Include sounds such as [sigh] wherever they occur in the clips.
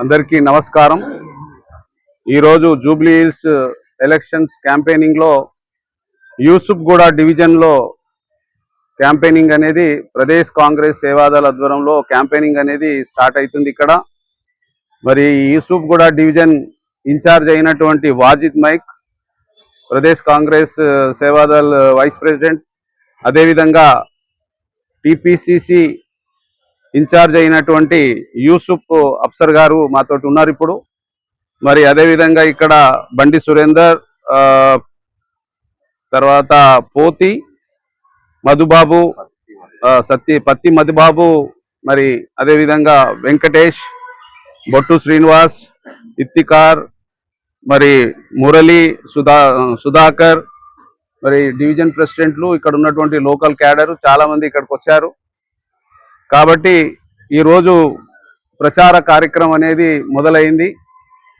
అందరికీ నమస్కారం. ఈరోజు జూబ్లీ హిల్స్ ఎలక్షన్స్ క్యాంపెయినింగ్లో యూసుఫ్ గూడ డివిజన్లో క్యాంపెయినింగ్ అనేది ప్రదేశ్ కాంగ్రెస్ సేవాదళ ఆధ్వర్యంలో క్యాంపెయినింగ్ అనేది స్టార్ట్ అవుతుంది ఇక్కడ. మరి యూసుఫ్ గూడ డివిజన్ ఇన్ఛార్జ్ అయినటువంటి వాజిద్ మైక్ ప్రదేశ్ కాంగ్రెస్ సేవాదళ్ వైస్ ప్రెసిడెంట్ అదేవిధంగా టిపిసిసి ఇన్ఛార్జ్ అయినటువంటి యూసుఫ్ అఫ్సర్ గారు మాతోటి ఉన్నారు ఇప్పుడు. మరి అదేవిధంగా ఇక్కడ బండి సురేందర్ ఆ, తర్వాత పోతి మధుబాబు ఆ, సత్తి పత్తి మధుబాబు మరి అదేవిధంగా వెంకటేష్ బొట్టు శ్రీనివాస్ ఇత్తికార్ మరి మురళి సుధా సుధాకర్ మరి డివిజన్ ప్రెసిడెంట్లు ఇక్కడ ఉన్నటువంటి లోకల్ క్యాడర్ చాలా మంది ఇక్కడికి వచ్చారు. కాబట్టి ఈరోజు ప్రచార కార్యక్రమం అనేది మొదలైంది.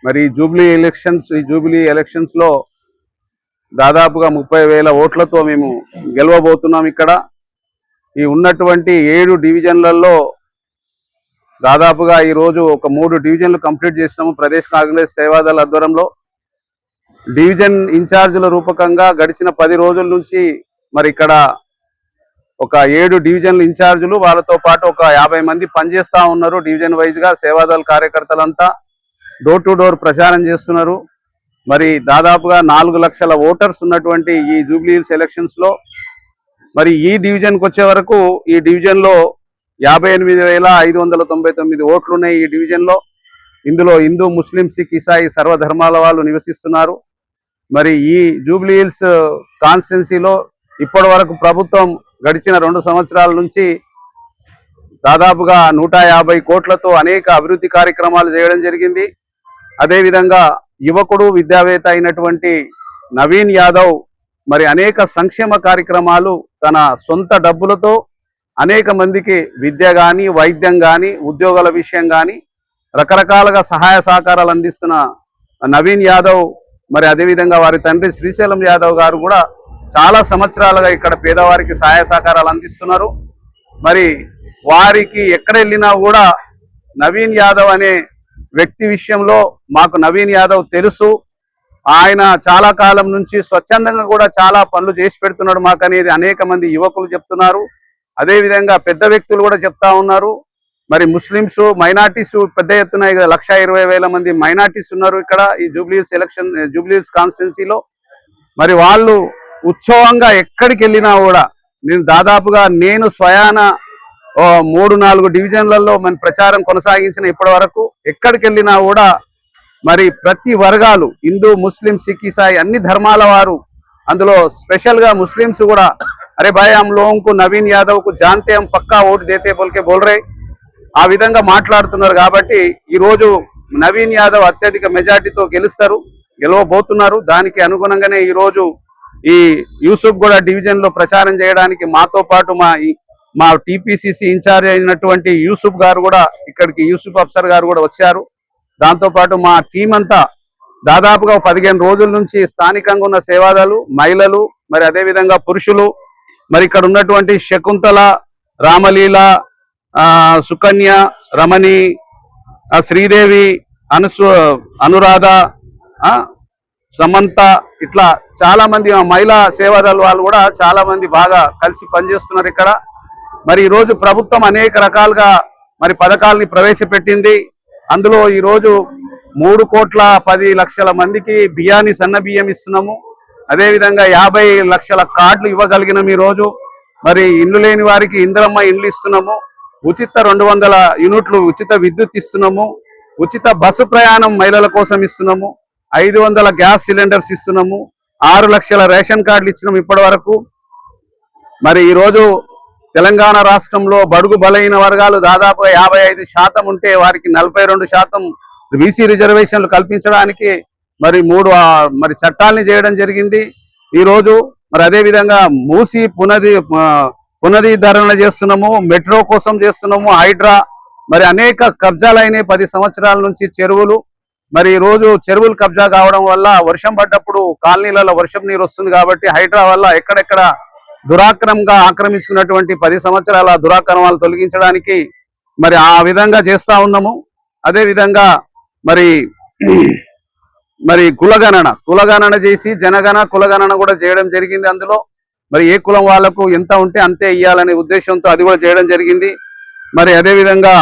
మరి జూబ్లీ ఎలక్షన్స్ ఈ జూబ్లీ ఎలక్షన్స్లో దాదాపుగా ముప్పై వేల ఓట్లతో మేము గెలవబోతున్నాం ఇక్కడ. ఈ ఉన్నటువంటి ఏడు డివిజన్లలో దాదాపుగా ఈ రోజు ఒక మూడు డివిజన్లు కంప్లీట్ చేసినాము. ప్రదేశ్ కాంగ్రెస్ సేవాదళ ఆధ్వర్యంలో. డివిజన్ ఇన్ఛార్జీల రూపకంగా గడిచిన పది రోజుల నుంచి మరి ఇక్కడ ఒక ఏడు డివిజన్ల ఇన్ఛార్జీలు వాళ్ళతో పాటు ఒక యాభై మంది పనిచేస్తూ ఉన్నారు డివిజన్ వైజ్గా సేవాదళ కార్యకర్తలంతా. డోర్ టు డోర్ ప్రచారం చేస్తున్నారు. మరి దాదాపుగా నాలుగు లక్షల ఓటర్స్ ఉన్నటువంటి ఈ జూబ్లీ హిల్స్ ఎలక్షన్స్లో మరి ఈ డివిజన్కి వచ్చే వరకు ఈ డివిజన్లో యాభై ఎనిమిది వేల ఐదు వందల తొంభై తొమ్మిది ఓట్లు ఉన్నాయి ఈ డివిజన్లో. ఇందులో హిందూ ముస్లిం సిక్ ఇసాయి సర్వధర్మాల వాళ్ళు నివసిస్తున్నారు. మరి ఈ జూబ్లీ హిల్స్ కాన్స్టిట్యున్సీలో ఇప్పటి వరకు ప్రభుత్వం గడిచిన రెండు సంవత్సరాల నుంచి దాదాపుగా నూట యాభై కోట్లతో అనేక అభివృద్ధి కార్యక్రమాలు చేయడం జరిగింది. అదేవిధంగా యువకుడు విద్యావేత్త అయినటువంటి నవీన్ యాదవ్ మరి అనేక సంక్షేమ కార్యక్రమాలు తన సొంత డబ్బులతో అనేక మందికి విద్య కానీ వైద్యం కానీ ఉద్యోగాల విషయం కానీ రకరకాలుగా సహాయ సహకారాలు అందిస్తున్న నవీన్ యాదవ్ మరి అదేవిధంగా వారి తండ్రి శ్రీశైలం యాదవ్ గారు కూడా చాలా సంవత్సరాలుగా ఇక్కడ పేదవారికి సహాయ సహకారాలు అందిస్తున్నారు. మరి వారికి ఎక్కడ వెళ్ళినా కూడా నవీన్ యాదవ్ అనే వ్యక్తి విషయంలో మాకు నవీన్ యాదవ్ తెలుసు. ఆయన చాలా కాలం నుంచి స్వచ్ఛందంగా కూడా చాలా పనులు చేసి పెడుతున్నాడు మాకు అనేది అనేక మంది యువకులు చెప్తున్నారు. అదేవిధంగా పెద్ద వ్యక్తులు కూడా చెప్తా ఉన్నారు. మరి ముస్లిమ్స్ మైనార్టీస్ పెద్ద ఎత్తున ఇక లక్ష ఇరవై వేల మంది మైనార్టీస్ ఉన్నారు ఇక్కడ ఈ జూబ్లీస్ ఎలక్షన్ జూబ్లీస్ కాన్స్టిట్యున్సీలో. మరి వాళ్ళు ఉత్సవంగా ఎక్కడికి వెళ్ళినా కూడా నేను దాదాపుగా నేను స్వయాన ఓ మూడు నాలుగు డివిజన్లలో మన ప్రచారం కొనసాగించిన ఇప్పటి వరకు ఎక్కడికి వెళ్ళినా కూడా మరి ప్రతి వర్గాలు హిందూ ముస్లిం సిక్ ఇసాయి అన్ని ధర్మాల వారు అందులో స్పెషల్గా ముస్లిమ్స్ కూడా అరే భాయ్ హమ్ నవీన్ యాదవ్కు జాన్తే హమ్ పక్కా ఓటు దేతే బోల్కే బోల్రే ఆ విధంగా మాట్లాడుతున్నారు కాబట్టి ఈ రోజు నవీన్ యాదవ్ అత్యధిక మెజార్టీతో గెలుస్తారు గెలవబోతున్నారు. దానికి అనుగుణంగానే ఈ రోజు ఈ యూసుఫ్ కూడా డివిజన్లో ప్రచారం చేయడానికి మాతో పాటు మా మా టిపిసిసి ఇన్ఛార్జ్ అయినటువంటి యూసుఫ్ గారు కూడా ఇక్కడికి యూసుఫ్ అఫ్సర్ గారు కూడా వచ్చారు. దాంతో పాటు మా టీం అంతా దాదాపుగా పదిహేను రోజుల నుంచి స్థానికంగా ఉన్న సేవాదాలు మహిళలు మరి అదే విధంగా పురుషులు మరి ఇక్కడ ఉన్నటువంటి శకుంతల రామలీల ఆ సుకన్య రమణి శ్రీదేవి అనుసు అనురాధ ఆ సమంత ఇట్లా చాలా మంది మహిళా సేవాదళ వాళ్ళు కూడా చాలా మంది బాగా కలిసి పనిచేస్తున్నారు ఇక్కడ. మరి ఈ రోజు ప్రభుత్వం అనేక రకాలుగా మరి పథకాలని ప్రవేశపెట్టింది. అందులో ఈ రోజు మూడు కోట్ల పది లక్షల మందికి బియ్యాన్ని సన్న బియ్యం ఇస్తున్నాము. అదే విధంగా యాభై లక్షల కార్డులు ఇవ్వగలిగినాం ఈ రోజు మరి ఇల్లు లేని వారికి ఇందిరమ్మ ఇండ్లు ఇస్తున్నాము. ఉచిత రెండు వందల యూనిట్లు ఉచిత విద్యుత్ ఇస్తున్నాము. ఉచిత బస్సు ప్రయాణం మహిళల కోసం ఇస్తున్నాము. ఐదు వందల గ్యాస్ సిలిండర్స్ ఇస్తున్నాము ఆరు లక్షల రేషన్ కార్డులు ఇచ్చినాము ఇప్పటి వరకు. మరి ఈ రోజు తెలంగాణ రాష్ట్రంలో బడుగు బలైన వర్గాలు దాదాపు యాభై ఐదు శాతం ఉంటే వారికి నలభై రెండు శాతం బీసీ రిజర్వేషన్లు కల్పించడానికి మరి మూడు మరి చట్టాలని చేయడం జరిగింది. ఈ రోజు మరి అదే విధంగా మూసి పునది ఆ, పునరుద్ధరణ చేస్తున్నాము మెట్రో కోసం చేస్తున్నాము హైడ్రా మరి అనేక కబ్జాలైన పది సంవత్సరాల నుంచి చెరువులు. మరి ఈ రోజు చెరువులు కబ్జా కావడం వల్ల వర్షం పడ్డప్పుడు కాలనీలలో వర్షం నీరు వస్తుంది కాబట్టి హైడ్రా వల్ల ఎక్కడెక్కడ దురాక్రమంగా ఆక్రమించుకున్నటువంటి పది సంవత్సరాల దురాక్రమాలు తొలగించడానికి మరి ఆ విధంగా చేస్తా ఉన్నాము. అదే విధంగా మరి [clears throat] మరి కులగణన కులగణన చేసి జనగణ కులగణన కూడా చేయడం జరిగింది అందులో. మరి ఏ కులం వాళ్ళకు ఎంత ఉంటే అంతే ఇవ్వాలనే ఉద్దేశంతో అది కూడా చేయడం జరిగింది. మరి అదే విధంగా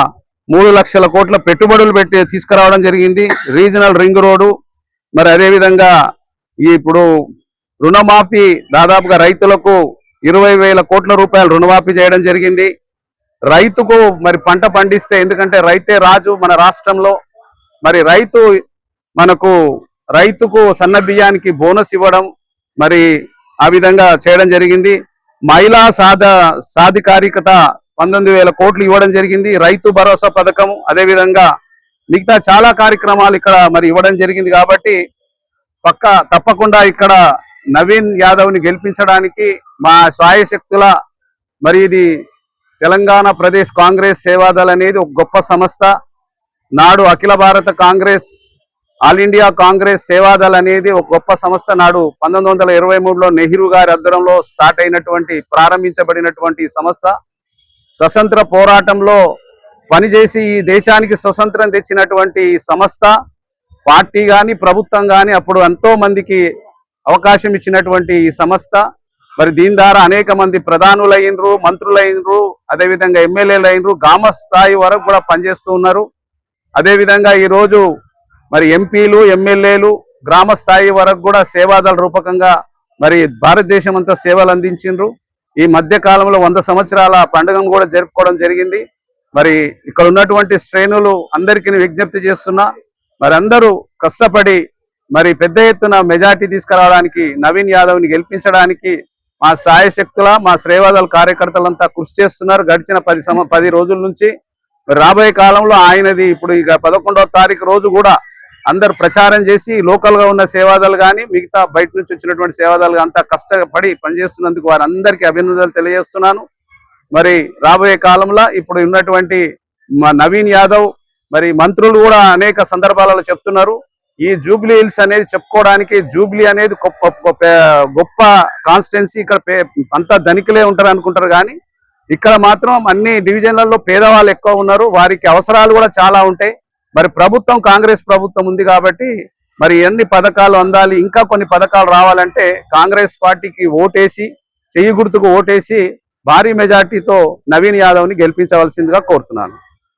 మూడు లక్షల కోట్ల పెట్టుబడులు పెట్టి తీసుకురావడం జరిగింది. Regional ring road. మరి అదే విధంగా ఇప్పుడు రుణమాఫీ దాదాపుగా రైతులకు ఇరవై వేల కోట్ల రూపాయలు రుణమాఫీ చేయడం జరిగింది. రైతుకు మరి పంట పండిస్తే ఎందుకంటే రైతే రాజు మన రాష్ట్రంలో. మరి రైతు మనకు రైతుకు సన్న బియ్యానికి బోనస్ ఇవ్వడం మరి ఆ విధంగా చేయడం జరిగింది. మహిళా సాధ సాధికారికత పంతొమ్మిది వేల కోట్లు ఇవ్వడం జరిగింది. రైతు భరోసా పథకం అదే విధంగా మిగతా చాలా కార్యక్రమాలు ఇక్కడ మరి ఇవ్వడం జరిగింది కాబట్టి పక్క తప్పకుండా ఇక్కడ నవీన్ యాదవ్ని గెలిపించడానికి మా సాయశక్తుల మరి ఇది తెలంగాణ ప్రదేశ్ కాంగ్రెస్ సేవాదల్ అనేది ఒక గొప్ప సంస్థ. నాడు అఖిల భారత కాంగ్రెస్ ఆల్ ఇండియా కాంగ్రెస్ సేవాదళ అనేది ఒక గొప్ప సంస్థ. నాడు పంతొమ్మిది వందల ఇరవై మూడులో నెహ్రూ గారి అద్దరంలో స్టార్ట్ అయినటువంటి ప్రారంభించబడినటువంటి సంస్థ. స్వతంత్ర పోరాటంలో పనిచేసి ఈ దేశానికి స్వతంత్రం తెచ్చినటువంటి సంస్థ పార్టీ కానీ ప్రభుత్వం కానీ అప్పుడు ఎంతో మందికి అవకాశం ఇచ్చినటువంటి ఈ సంస్థ. మరి దీని ద్వారా అనేక మంది ప్రధానులైనరు మంత్రులైనరు అదేవిధంగా ఎమ్మెల్యేలు అయినరు గ్రామ స్థాయి వరకు కూడా పనిచేస్తూ ఉన్నారు. అదేవిధంగా ఈ రోజు మరి ఎంపీలు ఎమ్మెల్యేలు గ్రామ స్థాయి వరకు కూడా సేవాదాల రూపకంగా మరి భారతదేశం అంతా సేవలు అందించిండ్రు. ఈ మధ్య కాలంలో వంద సంవత్సరాల పండుగను కూడా జరుపుకోవడం జరిగింది. మరి ఇక్కడ ఉన్నటువంటి శ్రేణులు అందరికీ విజ్ఞప్తి చేస్తున్నా మరి అందరూ కష్టపడి మరి పెద్ద ఎత్తున మెజార్టీ తీసుకురావడానికి నవీన్ యాదవ్ని గెలిపించడానికి మా సాయశక్తుల మా శ్రేవాదల కార్యకర్తలంతా కృషి చేస్తున్నారు. గడిచిన పది సమ పది రోజుల నుంచి మరి రాబోయే కాలంలో ఆయనది ఇప్పుడు ఇక పదకొండవ తారీఖు రోజు కూడా అందరు ప్రచారం చేసి లోకల్గా ఉన్న సేవాదాలు కానీ మిగతా బయట నుంచి వచ్చినటువంటి సేవాదాలు అంతా కష్టపడి పనిచేస్తున్నందుకు వారందరికీ అభినందనలు తెలియజేస్తున్నాను. మరి రాబోయే కాలంలో ఇప్పుడు ఉన్నటువంటి నవీన్ యాదవ్ మరి మంత్రులు కూడా అనేక సందర్భాలలో చెప్తున్నారు. ఈ జూబ్లీ హిల్స్ అనేది చెప్పుకోవడానికి జూబ్లీ అనేది గొప్ప గొప్ప- గొప్ప కాన్స్టిట్యున్సీ. ఇక్కడ పే- అంతా ధనికులే ఉంటారు అనుకుంటారు కానీ ఇక్కడ మాత్రం అన్ని డివిజన్లలో పేదవాళ్ళు ఎక్కువ ఉన్నారు. వారికి అవసరాలు కూడా చాలా ఉంటాయి. మరి ప్రభుత్వం కాంగ్రెస్ ప్రభుత్వం ఉంది కాబట్టి మరి ఎన్ని పథకాలు అందాలి ఇంకా కొన్ని పథకాలు రావాలంటే కాంగ్రెస్ పార్టీకి ఓటేసి చెయ్యి గుర్తుకు ఓటేసి భారీ మెజార్టీతో నవీన్ యాదవ్ని గెలిపించవలసిందిగా కోరుతున్నాను.